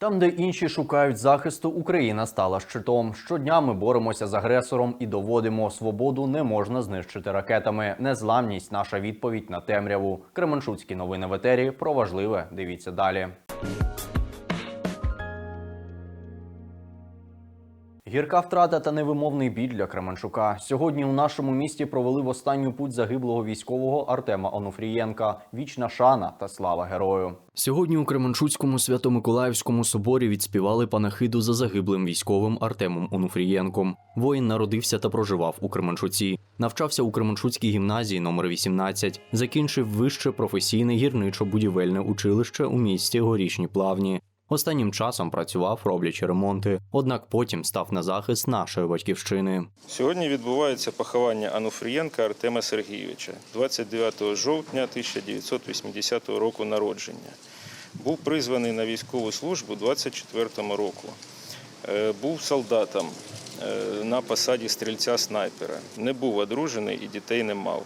Там, де інші шукають захисту, Україна стала щитом. Щодня ми боремося з агресором і доводимо, свободу не можна знищити ракетами. Незламність наша відповідь на темряву. Кременчуцькі новини в етері про важливе. Дивіться далі. Гірка втрата та невимовний біль для Кременчука. Сьогодні у нашому місті провели в останню путь загиблого військового Артема Онуфрієнка. Вічна шана та слава герою. Сьогодні у Кременчуцькому свято-миколаївському соборі відспівали панахиду за загиблим військовим Артемом Онуфрієнком. Воїн народився та проживав у Кременчуці. Навчався у Кременчуцькій гімназії номер 18 Закінчив вище професійне гірничо-будівельне училище у місті Горішні Плавні. Останнім часом працював, роблячи ремонти, однак потім став на захист нашої батьківщини. Сьогодні відбувається поховання Ануфрієнка Артема Сергійовича 29 жовтня 1980 року народження. Був призваний на військову службу 24 року. Е, Був солдатом е, на посаді стрільця-снайпера. Не був одружений і дітей не мав.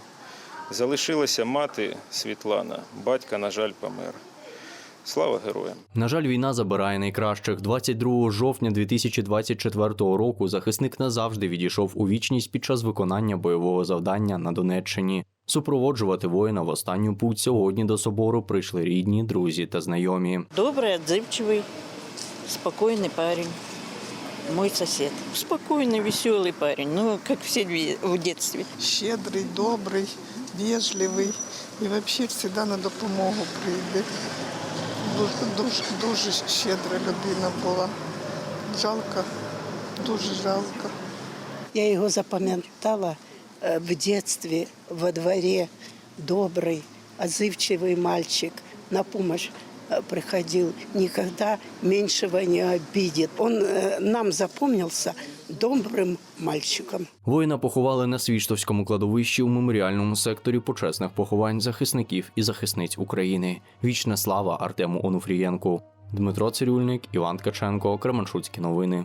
Залишилася мати Світлана. Батька, на жаль, помер. Слава героям! На жаль, війна забирає найкращих. 22 жовтня 2024 року захисник назавжди відійшов у вічність під час виконання бойового завдання на Донеччині. Супроводжувати воїна в останню путь сьогодні до собору прийшли рідні, друзі та знайомі. Добрый, отзывчивый, спокойный парень. Мой сосед. Спокойный, веселый парень. Ну, как все две- в детстве. щедрий, добрий, вежливий і взагалі завжди на допомогу прийде. Дуже, дуже, дуже щедра людина була. Жалко, дуже жалко. Я його запам'ятала е, в дитинстві, во дворі, добрий, отзывчивый мальчик, на помощь э, приходил, никогда меньшего не обидит. Он э, нам запомнился добрым мальчиком. Воїна поховали на Свіштовському кладовищі у меморіальному секторі почесних поховань захисників і захисниць України. Вічна слава Артему Онуфрієнку. Дмитро Цирюльник, Іван Ткаченко, Кременчуцькі новини.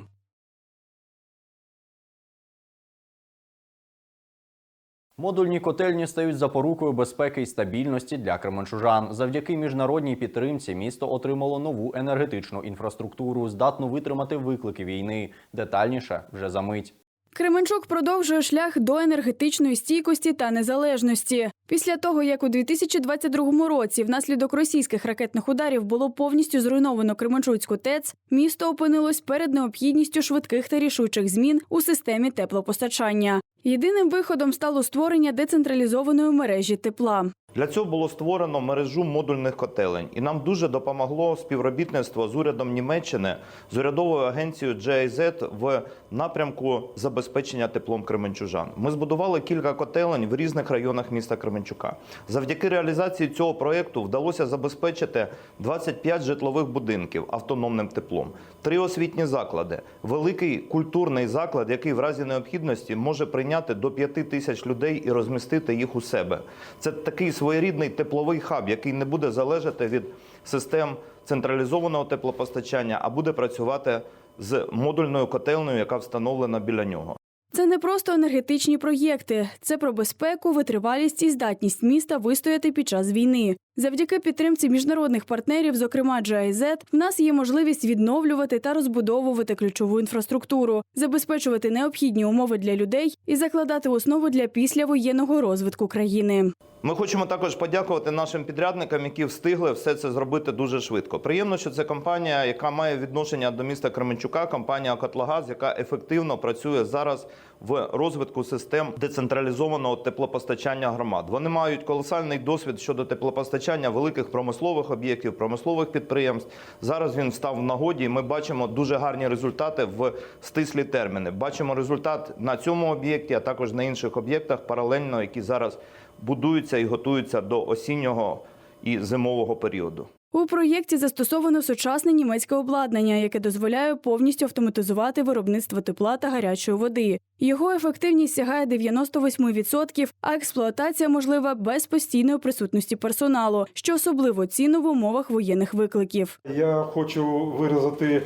Модульні котельні стають запорукою безпеки і стабільності для кременчужан. Завдяки міжнародній підтримці місто отримало нову енергетичну інфраструктуру, здатну витримати виклики війни. Детальніше вже за мить. Кременчук продовжує шлях до енергетичної стійкості та незалежності. Після того, як у 2022 році внаслідок російських ракетних ударів було повністю зруйновано Кременчуцьку ТЕЦ, місто опинилось перед необхідністю швидких та рішучих змін у системі теплопостачання. Єдиним виходом стало створення децентралізованої мережі тепла. Для цього було створено мережу модульних котелень, і нам дуже допомогло співробітництво з урядом Німеччини, з урядовою агенцією GIZ в напрямку забезпечення теплом кременчужан. Ми збудували кілька котелень в різних районах міста Кременчука. Завдяки реалізації цього проєкту вдалося забезпечити 25 житлових будинків автономним теплом, три освітні заклади, великий культурний заклад, який в разі необхідності може прийняти до 5 тисяч людей і розмістити їх у себе. Це такий своєрідний тепловий хаб, який не буде залежати від систем централізованого теплопостачання, а буде працювати з модульною котельною, яка встановлена біля нього. Це не просто енергетичні проєкти, це про безпеку, витривалість і здатність міста вистояти під час війни. Завдяки підтримці міжнародних партнерів, зокрема GIZ, в нас є можливість відновлювати та розбудовувати ключову інфраструктуру, забезпечувати необхідні умови для людей і закладати основу для післявоєнного розвитку країни. Ми хочемо також подякувати нашим підрядникам, які встигли все це зробити дуже швидко. Приємно, що це компанія, яка має відношення до міста Кременчука, компанія Котлогаз, яка ефективно працює зараз в розвитку систем децентралізованого теплопостачання громад. Вони мають колосальний досвід щодо теплопостачання великих промислових об'єктів, промислових підприємств. Зараз він став в нагоді. і Ми бачимо дуже гарні результати в стислі терміни. Бачимо результат на цьому об'єкті, а також на інших об'єктах паралельно, які зараз будуються і готуються до осіннього і зимового періоду. У проєкті застосовано сучасне німецьке обладнання, яке дозволяє повністю автоматизувати виробництво тепла та гарячої води. Його ефективність сягає 98%, а експлуатація можлива без постійної присутності персоналу, що особливо цінно в умовах воєнних викликів. Я хочу виразити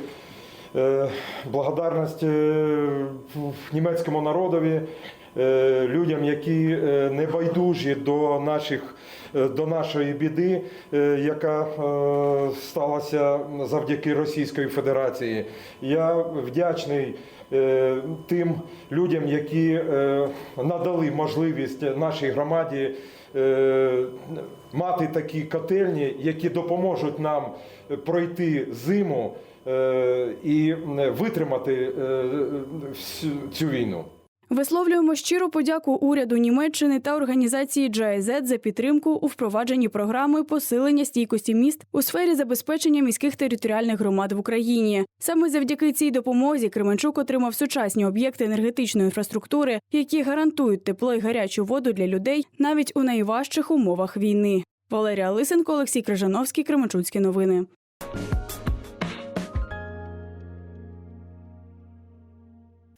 е, благодарність е, німецькому народові, е, людям, які не байдужі до наших до нашої біди, е, яка е, сталася завдяки Російської Федерації. Я вдячний е, тим людям, які е, надали можливість нашій громаді е, мати такі котельні, які допоможуть нам пройти зиму е, і витримати е, цю війну. Висловлюємо щиру подяку уряду Німеччини та організації GIZ за підтримку у впровадженні програми посилення стійкості міст у сфері забезпечення міських територіальних громад в Україні. Саме завдяки цій допомозі Кременчук отримав сучасні об'єкти енергетичної інфраструктури, які гарантують тепло і гарячу воду для людей навіть у найважчих умовах війни. Валерія Лисенко, Олексій Крижановський, Кременчуцькі новини.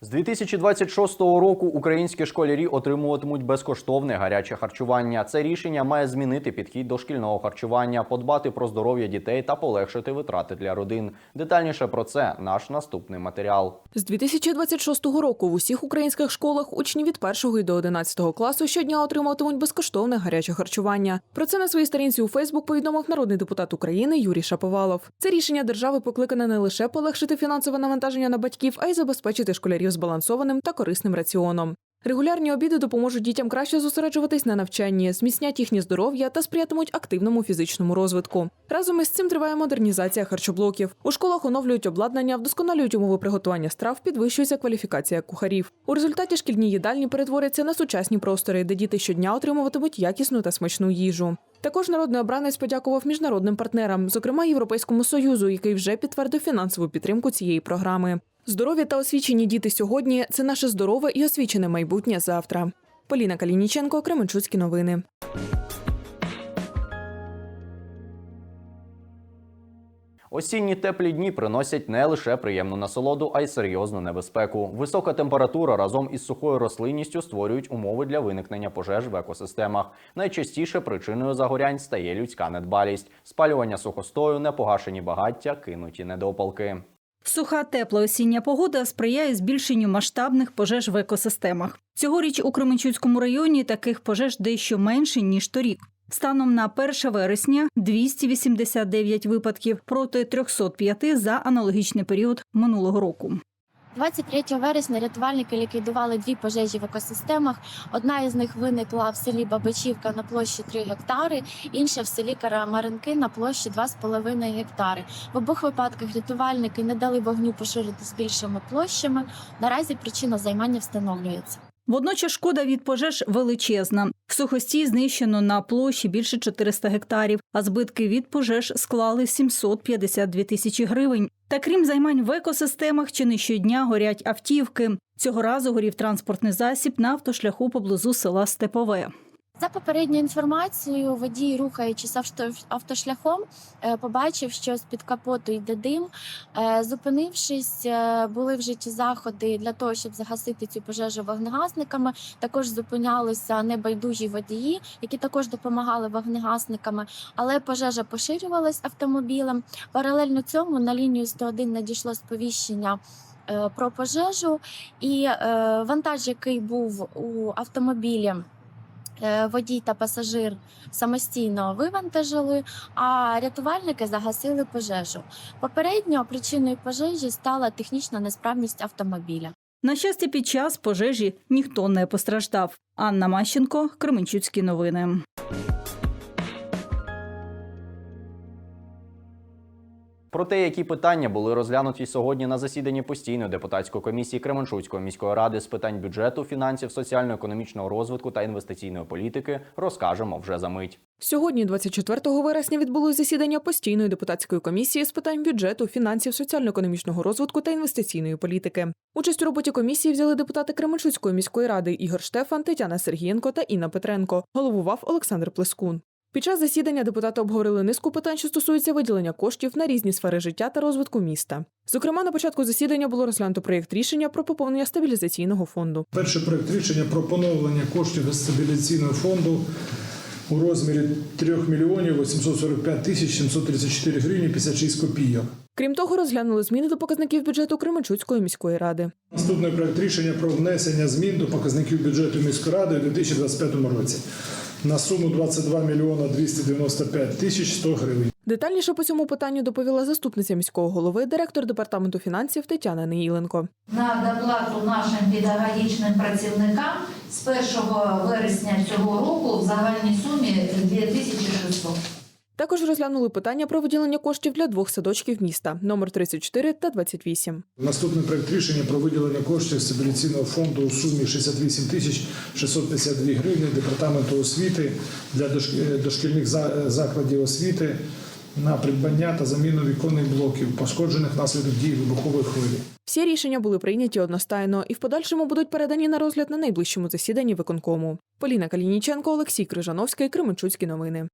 З 2026 року українські школярі отримуватимуть безкоштовне гаряче харчування. Це рішення має змінити підхід до шкільного харчування, подбати про здоров'я дітей та полегшити витрати для родин. Детальніше про це наш наступний матеріал. З 2026 року в усіх українських школах учні від 1 до 11 класу щодня отримуватимуть безкоштовне гаряче харчування. Про це на своїй сторінці у Фейсбук повідомив народний депутат України Юрій Шаповалов. Це рішення держави покликане не лише полегшити фінансове навантаження на батьків, а й забезпечити школярів збалансованим та корисним раціоном. Регулярні обіди допоможуть дітям краще зосереджуватись на навчанні, зміцнять їхнє здоров'я та сприятимуть активному фізичному розвитку. Разом із цим триває модернізація харчоблоків. У школах оновлюють обладнання, вдосконалюють умови приготування страв, підвищується кваліфікація кухарів. У результаті шкільні їдальні перетворяться на сучасні простори, де діти щодня отримуватимуть якісну та смачну їжу. Також народний обранець подякував міжнародним партнерам, зокрема Європейському союзу, який вже підтвердив фінансову підтримку цієї програми. Здорові та освічені діти сьогодні це наше здорове і освічене майбутнє завтра. Поліна Калініченко, Кременчуцькі новини. Осінні теплі дні приносять не лише приємну насолоду, а й серйозну небезпеку. Висока температура разом із сухою рослинністю створюють умови для виникнення пожеж в екосистемах. Найчастіше причиною загорянь стає людська недбалість, спалювання сухостою, непогашені багаття, кинуті недопалки. Суха тепла осіння погода сприяє збільшенню масштабних пожеж в екосистемах. Цьогоріч у Кременчуцькому районі таких пожеж дещо менше ніж торік. Станом на 1 вересня 289 випадків проти 305 за аналогічний період минулого року. 23 вересня рятувальники ліквідували дві пожежі в екосистемах. Одна із них виникла в селі Бабичівка на площі 3 гектари, інша в селі Карамаринки на площі 2,5 гектари. В обох випадках рятувальники не дали вогню поширити з більшими площами. Наразі причина займання встановлюється. Водночас шкода від пожеж величезна. В сухості знищено на площі більше 400 гектарів, а збитки від пожеж склали 752 тисячі гривень. Та крім займань в екосистемах, чи не щодня горять автівки. Цього разу горів транспортний засіб на автошляху поблизу села Степове. За попередньою інформацією, водій, рухаючись автошляхом, е, побачив, що з-під капоту йде дим. Е, Зупинившись, е, були вжиті заходи для того, щоб загасити цю пожежу вогнегасниками. Також зупинялися небайдужі водії, які також допомагали вогнегасниками. Але пожежа поширювалась автомобілем. Паралельно цьому на лінію 101 надійшло сповіщення. Про пожежу і вантаж, який був у автомобілі, Водій та пасажир самостійно вивантажили, а рятувальники загасили пожежу. Попередньо причиною пожежі стала технічна несправність автомобіля. На щастя, під час пожежі ніхто не постраждав. Анна Мащенко, Кременчуцькі новини. Про те, які питання були розглянуті сьогодні на засіданні постійної депутатської комісії Кременчуцької міської ради з питань бюджету, фінансів, соціально-економічного розвитку та інвестиційної політики, розкажемо вже за мить. Сьогодні, 24 вересня, відбулось засідання постійної депутатської комісії з питань бюджету, фінансів, соціально-економічного розвитку та інвестиційної політики. Участь у роботі комісії взяли депутати Кременчуцької міської ради Ігор Штефан, Тетяна Сергієнко та Інна Петренко. Головував Олександр Плескун. Під час засідання депутати обговорили низку питань, що стосуються виділення коштів на різні сфери життя та розвитку міста. Зокрема, на початку засідання було розглянуто проєкт рішення про поповнення стабілізаційного фонду. Перший проект рішення про поновлення коштів до стабілізаційного фонду у розмірі 3 мільйонів 845 тисяч 734 гривні 56 копійок. Крім того, розглянули зміни до показників бюджету Кременчуцької міської ради. Наступний проект рішення про внесення змін до показників бюджету міської ради у 2025 році. На суму 22 мільйона 295 тисяч 100 гривень. Детальніше по цьому питанню доповіла заступниця міського голови, директор департаменту фінансів Тетяна Неїленко. на доплату нашим педагогічним працівникам з 1 вересня цього року в загальній сумі 2600. Також розглянули питання про виділення коштів для двох садочків міста номер 34 та 28. Наступний проект рішення про виділення коштів стабіляційного фонду у сумі 68 тисяч 652 гривні департаменту освіти для е, дошкільних за- закладів освіти на придбання та заміну віконних блоків, пошкоджених внаслідок дії вибухової хвилі. Всі рішення були прийняті одностайно і в подальшому будуть передані на розгляд на найближчому засіданні виконкому. Поліна Калініченко, Олексій Крижановський, Кременчуцькі новини.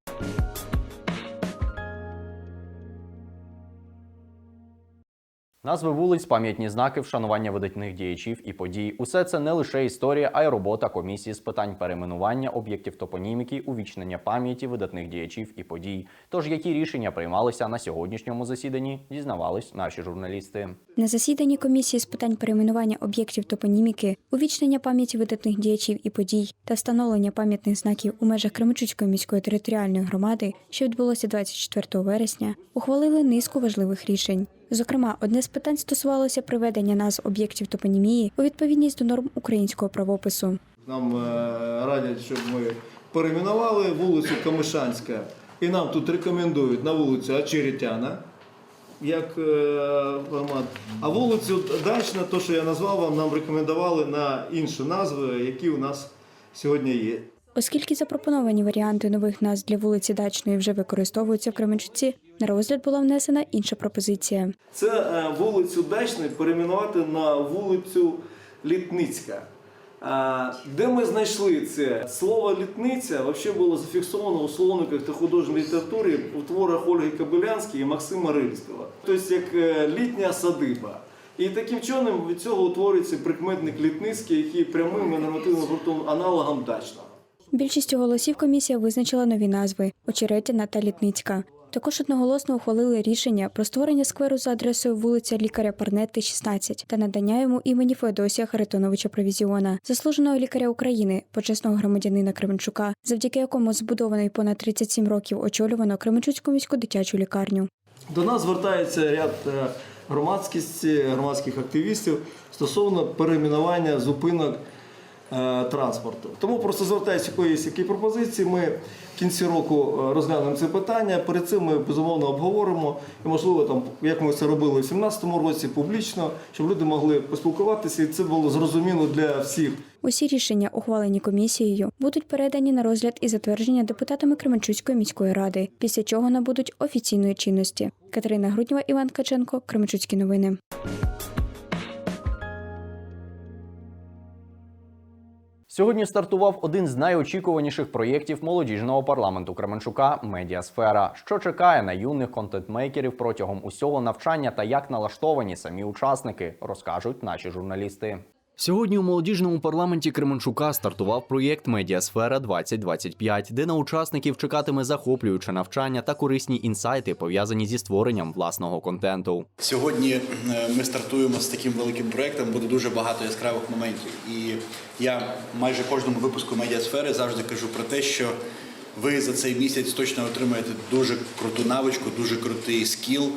Назви вулиць, пам'ятні знаки, вшанування видатних діячів і подій. Усе це не лише історія, а й робота комісії з питань перейменування об'єктів топоніміки, увічнення пам'яті видатних діячів і подій. Тож які рішення приймалися на сьогоднішньому засіданні, дізнавались наші журналісти. На засіданні комісії з питань перейменування об'єктів топоніміки, увічнення пам'яті видатних діячів і подій та встановлення пам'ятних знаків у межах Кременчуцької міської територіальної громади, що відбулося 24 вересня, ухвалили низку важливих рішень. Зокрема, одне з питань стосувалося приведення назв об'єктів топонімії у відповідність до норм українського правопису. Нам е, радять, щоб ми перейменували вулицю Камишанська. І нам тут рекомендують на вулицю Очеретяна, як е, формат. А вулицю Дачна, то, що я назвав вам, нам рекомендували на інші назви, які у нас сьогодні є. Оскільки запропоновані варіанти нових назв для вулиці Дачної вже використовуються в Кременчуці, на розгляд була внесена інша пропозиція. Це е, вулицю Дачний перейменувати на вулицю Літницька. А, Де ми знайшли це? Слово літниця взагалі було зафіксовано у словниках та художній літературі у творах Ольги Кобилянської і Максима Рильського. Тобто як е, літня садиба. І таким чином від цього утворюється прикметник Літницький, який прямим і нормативним гуртом аналогом дачного. Більшістю голосів комісія визначила нові назви Очеретяна та Літницька. Також одноголосно ухвалили рішення про створення скверу за адресою вулиця лікаря Парнетти, 16 та надання йому імені Феодосія Харитоновича Провізіона, заслуженого лікаря України, почесного громадянина Кременчука, завдяки якому збудований понад 37 років очолювано Кременчуцьку міську дитячу лікарню. До нас звертається ряд е, громадськості, громадських активістів стосовно перейменування зупинок транспорту. Тому просто звертаюся, якої які пропозиції. Ми в кінці року е, розглянемо це питання. Перед цим ми безумовно обговоримо і, можливо, там, як ми це робили у 2017 році, публічно, щоб люди могли поспілкуватися, і це було зрозуміло для всіх. Усі рішення, ухвалені комісією, будуть передані на розгляд і затвердження депутатами Кременчуцької міської ради, після чого набудуть офіційної чинності. Катерина Груднєва, Іван Каченко, Кременчуцькі новини. Сьогодні стартував один з найочікуваніших проєктів молодіжного парламенту Кременчука Медіасфера, що чекає на юних контентмейкерів протягом усього навчання та як налаштовані самі учасники, розкажуть наші журналісти. Сьогодні у молодіжному парламенті Кременчука стартував проєкт Медіасфера 2025, де на учасників чекатиме захоплююче навчання та корисні інсайти, пов'язані зі створенням власного контенту. Сьогодні е, ми стартуємо з таким великим проєктом, буде дуже багато яскравих моментів. І я майже кожному випуску медіасфери завжди кажу про те, що ви за цей місяць точно отримаєте дуже круту навичку, дуже крутий скіл.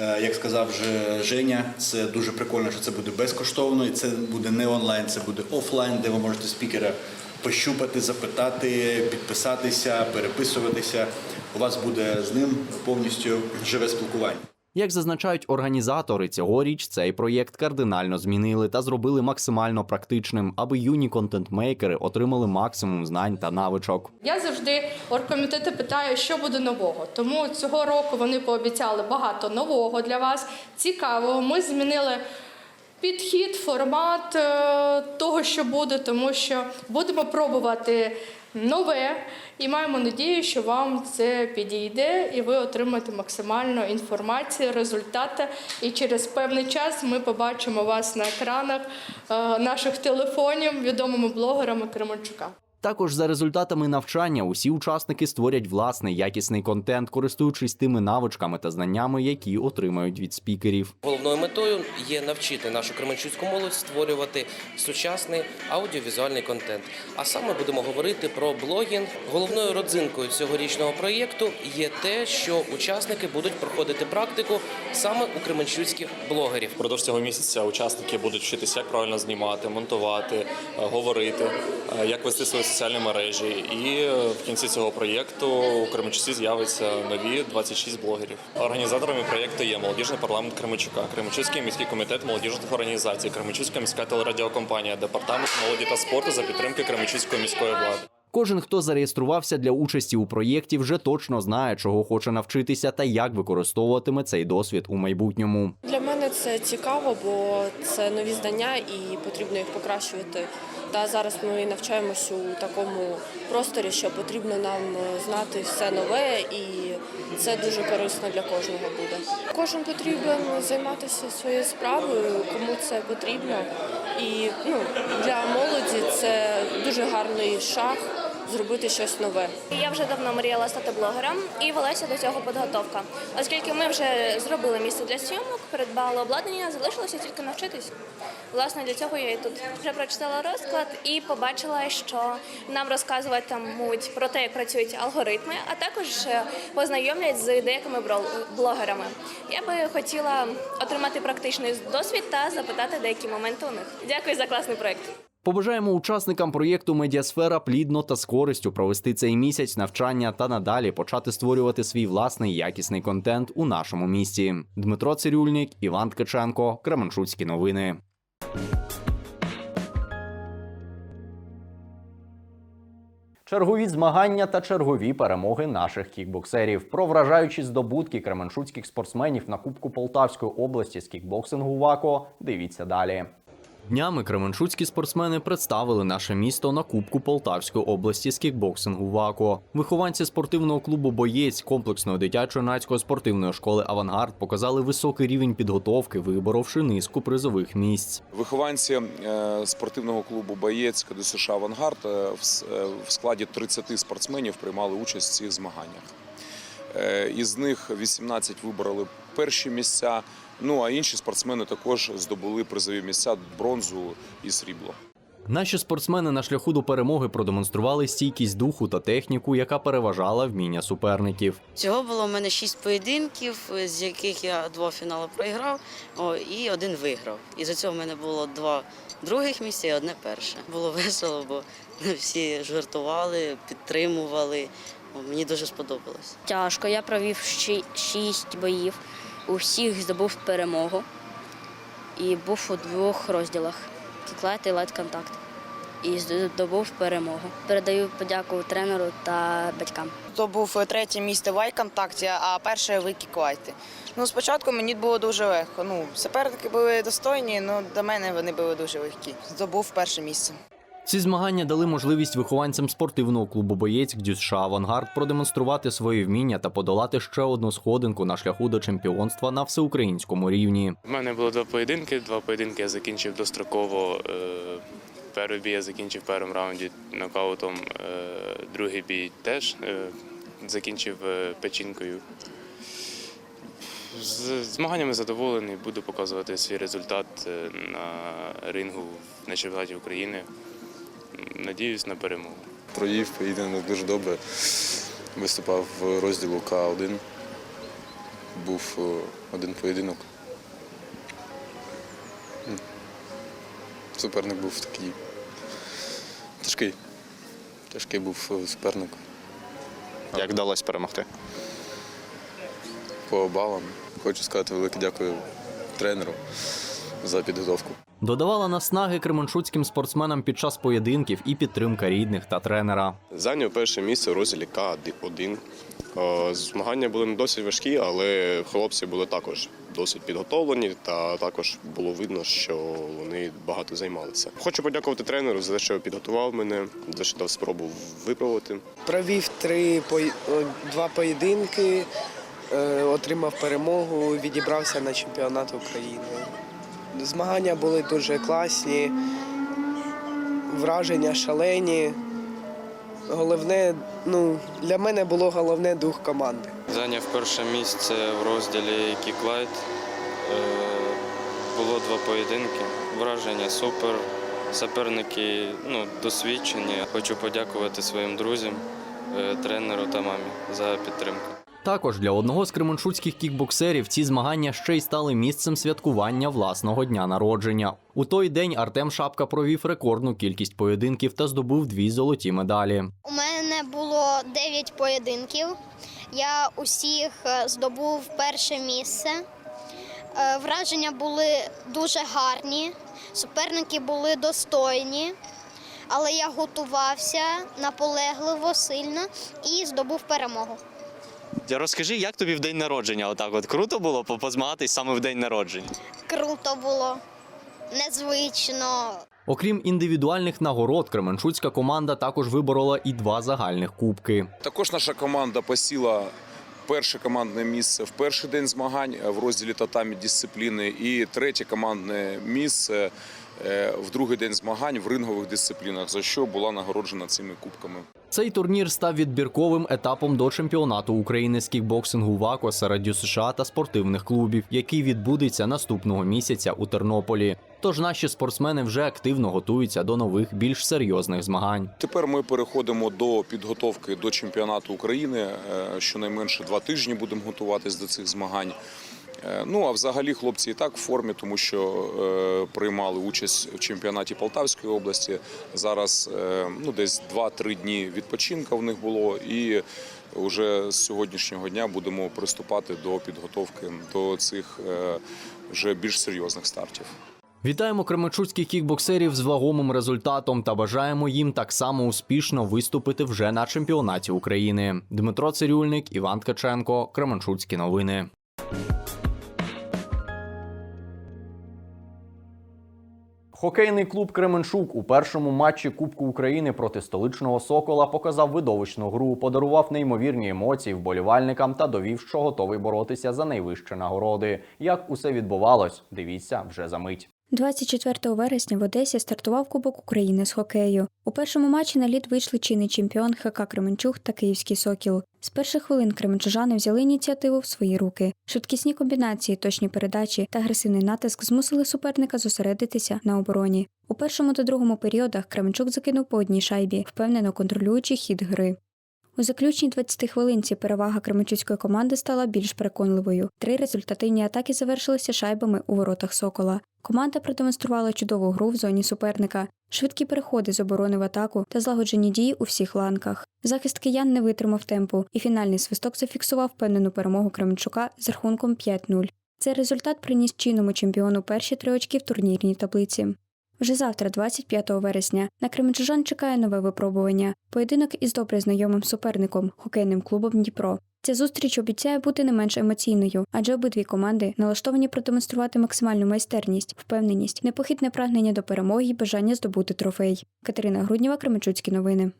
Е, Як сказав вже Женя, це дуже прикольно, що це буде безкоштовно, і це буде не онлайн, це буде офлайн, де ви можете спікера пощупати, запитати, підписатися, переписуватися. У вас буде з ним повністю живе спілкування. Як зазначають організатори, цьогоріч цей проєкт кардинально змінили та зробили максимально практичним, аби юні контентмейкери отримали максимум знань та навичок. Я завжди оргкомітети питаю, що буде нового. Тому цього року вони пообіцяли багато нового для вас, цікавого. Ми змінили підхід, формат е, того, що буде, тому що будемо пробувати нове і маємо надію, що вам це підійде і ви отримаєте максимально інформацію, результати. І через певний час ми побачимо вас на екранах е, наших телефонів відомими блогерами Кременчука. Також за результатами навчання усі учасники створять власний якісний контент, користуючись тими навичками та знаннями, які отримають від спікерів. Головною метою є навчити нашу кременчуцьку молодь створювати сучасний аудіовізуальний контент. А саме будемо говорити про блогінг. Головною родзинкою цьогорічного проєкту є те, що учасники будуть проходити практику саме у кременчуцьких блогерів. Впродовж цього місяця учасники будуть вчитися, як правильно знімати, монтувати, е, говорити, е, як вести свої соціальні мережі. І е, в кінці цього проєкту у Кременчуці з'явиться нові 26 блогерів. Організаторами проєкту є молодіжний парламент Кременчука, Кременчуцький міський комітет молодіжних організацій, Кременчуцька міська телерадіокомпанія, департамент молоді та спорту за підтримки Кременчуцької міської влади. Кожен, хто зареєструвався для участі у проєкті, вже точно знає, чого хоче навчитися та як використовуватиме цей досвід у майбутньому. Для мене це цікаво, бо це нові знання і потрібно їх покращувати. Та зараз ми навчаємось у такому просторі, що потрібно нам знати все нове, і це дуже корисно для кожного буде. Кожен потрібен займатися своєю справою, кому це потрібно. І ну, для молоді це дуже гарний шаг зробити щось нове. Я вже давно мріяла стати блогером і велася до цього підготовка. Оскільки ми вже зробили місце для зйомок, придбали обладнання, залишилося тільки навчитись. Власне, для цього я і тут вже прочитала розклад і побачила, що нам розказуватимуть про те, як працюють алгоритми, а також е, познайомлять з деякими блогерами. Я би хотіла отримати практичний досвід та запитати деякі моменти у них. Дякую за класний проект. Побажаємо учасникам проєкту Медіасфера плідно та з користю провести цей місяць навчання та надалі почати створювати свій власний якісний контент у нашому місті. Дмитро Цирюльник, Іван Ткаченко, Кременчуцькі новини. Чергові змагання та чергові перемоги наших кікбоксерів. Про вражаючі здобутки кременчуцьких спортсменів на Кубку Полтавської області з кікбоксингу ВАКО. Дивіться далі. Днями кременчуцькі спортсмени представили наше місто на Кубку Полтавської області з кікбоксингу ВАКО. Вихованці спортивного клубу Боєць комплексної дитячо-юнацької спортивної школи Авангард показали високий рівень підготовки, виборовши низку призових місць. Вихованці е, спортивного клубу Боєць КДСШ Авангард е, е, в складі 30 спортсменів приймали участь в цих змаганнях. Із них 18 вибороли перші місця. Ну а інші спортсмени також здобули призові місця бронзу і срібло. Наші спортсмени на шляху до перемоги продемонстрували стійкість духу та техніку, яка переважала вміння суперників. Всього було в мене шість поєдинків, з яких я два фінали проіграв о, і один виграв. І за цього в мене було два других місця і одне перше. Було весело, бо всі жартували, підтримували. О, Мені дуже сподобалось. Тяжко. Я провів ші- шість боїв. У всіх здобув перемогу і був у двох розділах кіклет і лайт-контакт. І здобув перемогу. Передаю подяку тренеру та батькам. То був третє місце в контакті, а перше в кіквайті. Ну, спочатку мені було дуже легко. Ну, суперники були достойні, але до мене вони були дуже легкі. Здобув перше місце. Ці змагання дали можливість вихованцям спортивного клубу Боєць ГДЮСШ Авангард продемонструвати свої вміння та подолати ще одну сходинку на шляху до чемпіонства на всеукраїнському рівні. У мене було два поєдинки. Два поєдинки я закінчив достроково. Е, Перший бій я закінчив в першому раунді нокаутом. Е, Другий бій теж е, закінчив печінкою. З змаганнями задоволений, буду показувати свій результат на рингу на чемпіонаті України. Надіюсь на перемогу. Провів поєдинок дуже добре. Виступав в розділу К1. Був е, один поєдинок. Суперник був такий тяжкий. Тяжкий був е, суперник. Як вдалося перемогти? По балам. Хочу сказати велике дякую тренеру за підготовку. Додавала наснаги кременчуцьким спортсменам під час поєдинків і підтримка рідних та тренера. Зайняв перше місце у розділі К1. Е, Змагання були не досить важкі, але хлопці були також досить підготовлені, та також було видно, що вони багато займалися. Хочу подякувати тренеру за те, що підготував мене, за те, що дав спробу випробувати. Провів три два поєдинки, е, отримав перемогу, відібрався на чемпіонат України. Змагання були дуже класні, враження шалені. Головне, ну, для мене було головне дух команди. Зайняв перше місце в розділі Кіклайт. Було два поєдинки. Враження супер. Суперники ну, досвідчені. Хочу подякувати своїм друзям, е, тренеру та мамі за підтримку. Також для одного з кременчуцьких кікбоксерів ці змагання ще й стали місцем святкування власного дня народження. У той день Артем Шапка провів рекордну кількість поєдинків та здобув дві золоті медалі. У мене було 9 поєдинків. Я усіх е, здобув перше місце. Е, Враження були дуже гарні, суперники були достойні, але я готувався наполегливо, сильно і здобув перемогу. Розкажи, як тобі в день народження? Отак от круто було позмагатись саме в день народження. Круто було, незвично. Окрім індивідуальних нагород, Кременчуцька команда також виборола і два загальних кубки. Також наша команда посіла перше командне місце в перший день змагань в розділі татамі дисципліни і третє командне місце е, в другий день змагань в рингових дисциплінах, за що була нагороджена цими кубками. Цей турнір став відбірковим етапом до чемпіонату України з кікбоксингу ВАКО серед США та спортивних клубів, який відбудеться наступного місяця у Тернополі. Тож наші спортсмени вже активно готуються до нових більш серйозних змагань. Тепер ми переходимо до підготовки до чемпіонату України. Е, Щонайменше два тижні будемо готуватись до цих змагань. Е, Ну а взагалі хлопці і так в формі, тому що е, приймали участь в чемпіонаті Полтавської області. Зараз е, ну десь 2-3 дні відпочинка в них було, і вже з сьогоднішнього дня будемо приступати до підготовки до цих вже більш серйозних стартів. Вітаємо кременчуцьких кікбоксерів з вагомим результатом та бажаємо їм так само успішно виступити вже на чемпіонаті України. Дмитро Цирюльник, Іван Ткаченко, Кременчуцькі новини. Хокейний клуб Кременчук у першому матчі Кубку України проти столичного Сокола показав видовищну гру, подарував неймовірні емоції вболівальникам та довів, що готовий боротися за найвищі нагороди. Як усе відбувалось, дивіться вже за мить. 24 вересня в Одесі стартував Кубок України з хокею. У першому матчі на лід вийшли чинний чемпіон ХК Кременчуг та Київський Сокіл. З перших хвилин кременчужани взяли ініціативу в свої руки. Швидкісні комбінації, точні передачі та агресивний натиск змусили суперника зосередитися на обороні. У першому та другому періодах Кременчук закинув по одній шайбі, впевнено контролюючи хід гри. У заключній 20 хвилинці перевага кременчуцької команди стала більш переконливою. Три результативні атаки завершилися шайбами у воротах Сокола. Команда продемонструвала чудову гру в зоні суперника, швидкі переходи з оборони в атаку та злагоджені дії у всіх ланках. Захист киян не витримав темпу, і фінальний свисток зафіксував впевнену перемогу Кременчука з рахунком 5-0. Цей результат приніс чинному чемпіону перші три очки в турнірній таблиці. Вже завтра, 25 вересня, на Кременчужан чекає нове випробування поєдинок із добре знайомим суперником хокейним клубом Дніпро. Ця зустріч обіцяє бути не менш емоційною, адже обидві команди налаштовані продемонструвати максимальну майстерність, впевненість, непохитне прагнення до перемоги і бажання здобути трофей. Катерина Грудніва, Кременчуцькі новини.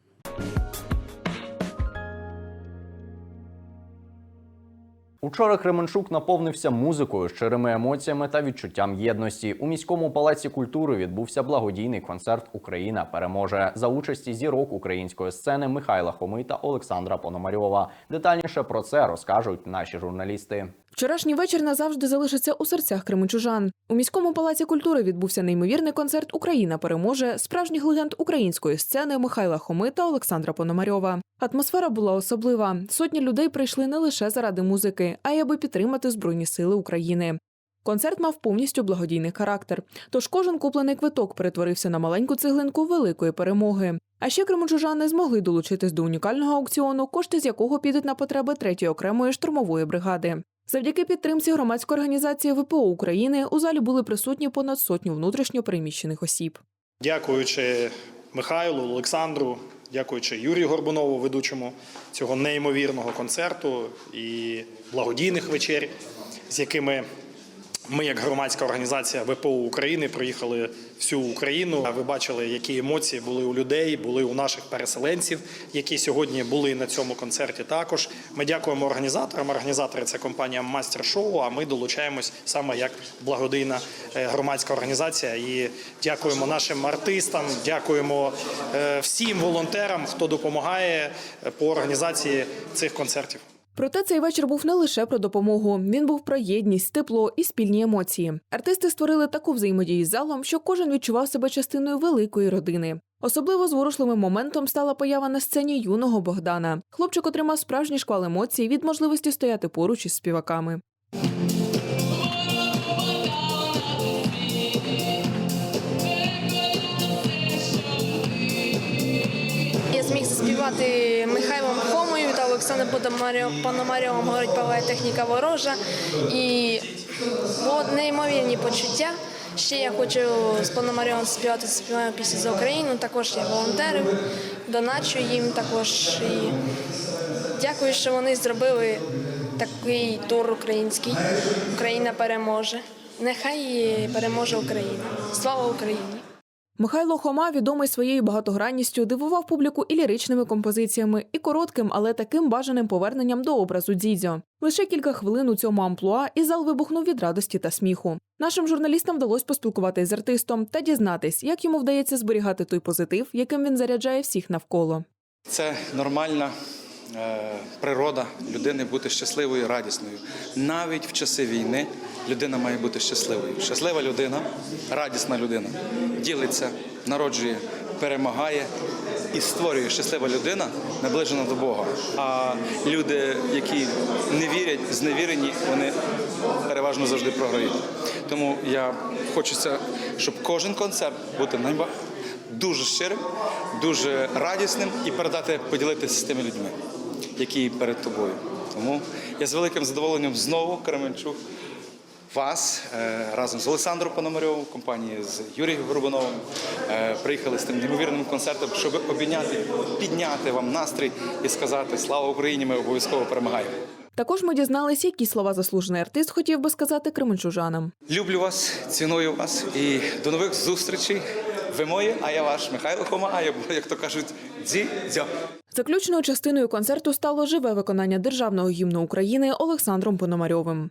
Учора Кременчук наповнився музикою, щирими емоціями та відчуттям єдності. У міському палаці культури відбувся благодійний концерт Україна переможе за участі зірок української сцени Михайла Хоми та Олександра Пономарьова. Детальніше про це розкажуть наші журналісти. Вчорашній вечір назавжди залишиться у серцях кременчужан. У міському палаці культури відбувся неймовірний концерт Україна переможе справжніх легенд української сцени Михайла Хоми та Олександра Пономарьова. Атмосфера була особлива. Сотні людей прийшли не лише заради музики, а й аби підтримати Збройні Сили України. Концерт мав повністю благодійний характер, тож кожен куплений квиток перетворився на маленьку цеглинку великої перемоги. А ще кременчужани змогли долучитись до унікального аукціону, кошти з якого підуть на потреби третьої окремої штурмової бригади. Завдяки підтримці громадської організації ВПО України у залі були присутні понад сотню внутрішньо переміщених осіб. Дякуючи Михайлу, Олександру, дякуючи Юрію Горбунову, ведучому цього неймовірного концерту і благодійних вечер, з якими Ми, як громадська організація ВПО України, проїхали всю Україну. Ви бачили, які емоції були у людей, були у наших переселенців, які сьогодні були на цьому концерті. Також ми дякуємо організаторам. Організатори це компанія Мастер Шоу. А ми долучаємось саме як благодійна е, громадська організація. І дякуємо нашим артистам, дякуємо е, всім волонтерам, хто допомагає е, по організації цих концертів. Проте цей вечір був не лише про допомогу. Він був про єдність, тепло і спільні емоції. Артисти створили таку взаємодію з залом, що кожен відчував себе частиною великої родини. Особливо зворушливим моментом стала поява на сцені юного Богдана. Хлопчик отримав справжній шквал емоцій від можливості стояти поруч із співаками. Зміг заспівати Михайлом Хомою та Олександром Пономарьов- Пономарьовим говорить палає техніка ворожа. І було неймовірні почуття. Ще я хочу з Пономарьовим співати співаю пісню за Україну. Також я волонтерив, доначу їм також. І дякую, що вони зробили такий тур український. Україна переможе. Нехай переможе Україна. Слава Україні! Михайло Хома, відомий своєю багатогранністю, дивував публіку і ліричними композиціями, і коротким, але таким бажаним поверненням до образу Дзідзьо. Лише кілька хвилин у цьому амплуа, і зал вибухнув від радості та сміху. Нашим журналістам вдалося поспілкуватись з артистом та дізнатись, як йому вдається зберігати той позитив, яким він заряджає всіх навколо. Це нормальна е, природа людини бути щасливою, радісною. Навіть в часи війни людина має бути щасливою. Щаслива людина, радісна людина ділиться, народжує, перемагає і створює щаслива людина, наближена до Бога. А люди, які не вірять, зневірені, вони переважно завжди програють. Тому я хочеться, щоб кожен концерт бути найба дуже щирим, дуже радісним і передати, поділитися з тими людьми, які перед тобою. Тому я з великим задоволенням знову Кременчук вас е, разом з Олександром Пономарьовим, компанії з Юрієм Горбуновим е, приїхали з тим неймовірним концертом, щоб обійняти, підняти вам настрій і сказати Слава Україні! Ми обов'язково перемагаємо. Також ми дізнались, які слова заслужений артист хотів би сказати кременчужанам. Люблю вас, ціную вас і до нових зустрічей. Ви мої, а я ваш Михайло Хома, а я, як то кажуть, дзі-дзьо. Заключною частиною концерту стало живе виконання державного гімну України Олександром Пономарьовим.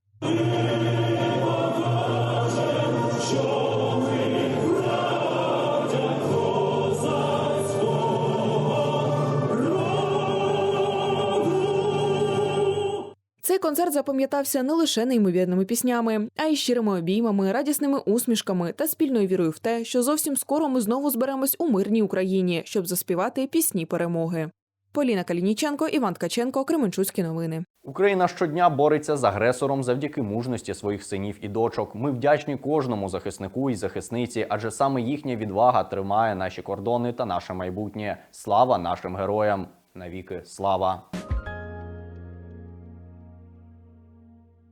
Концерт запам'ятався не лише неймовірними піснями, а й щирими обіймами, радісними усмішками та спільною вірою в те, що зовсім скоро ми знову зберемось у мирній Україні, щоб заспівати пісні перемоги. Поліна Калініченко, Іван Ткаченко, Кременчуцькі новини. Україна щодня бореться з агресором завдяки мужності своїх синів і дочок. Ми вдячні кожному захиснику і захисниці, адже саме їхня відвага тримає наші кордони та наше майбутнє. Слава нашим героям! Навіки слава!